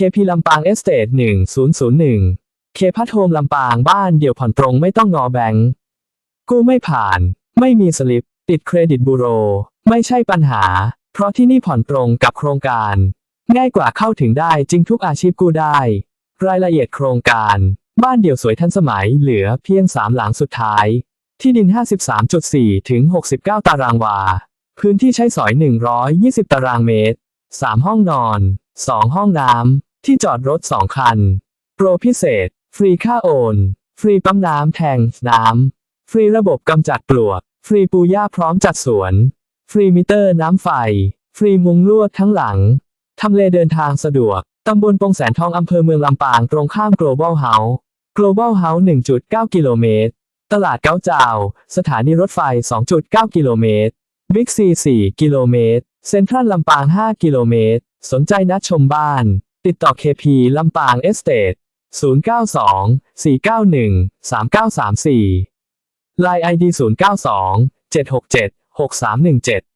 KP ลำปางเอสเตท1001 เคพัทโฮมลำปางบ้านเดี่ยวผ่อนตรงไม่ต้องงอแบงก์กู้ไม่ผ่าน ไม่มีสลิป ติดเครดิตบูโร ไม่ใช่ปัญหา เพราะที่นี่ผ่อนตรงกับโครงการ ง่ายกว่าเข้าถึงได้จริงทุกอาชีพกู้ได้ รายละเอียดโครงการ บ้านเดี่ยวสวยทันสมัยเหลือเพียง3หลังสุดท้าย ที่ดิน 53.4 ถึง 69 ตารางวา พื้นที่ใช้สอย 120 ตารางเมตร 3 ห้องนอน 2 ห้องน้ำ ที่จอดรถ 2 คัน โปรพิเศษ ฟรีค่าโอน ฟรีปั๊มน้ำแทงน้ำ ฟรีระบบกำจัดปลวก ฟรีปูหญ้าพร้อมจัดสวน ฟรีมิเตอร์น้ำไฟ ฟรีมุงลวดทั้งหลัง ทำเลเดินทางสะดวก ตำบลปงแสนทองอำเภอเมืองลำปางตรงข้าม Global House Global House 1.9 กิโลเมตร ตลาดเก้าจาวสถานีรถไฟ 2.9 กิโลเมตร บิ๊กซี 4 กิโลเมตร เซ็นทรัลลำปาง 5 กิโลเมตร สนใจนัดชมบ้าน ติดต่อ KP ลำปางเอสเตท092 491 3934 Line ID 092 767 6317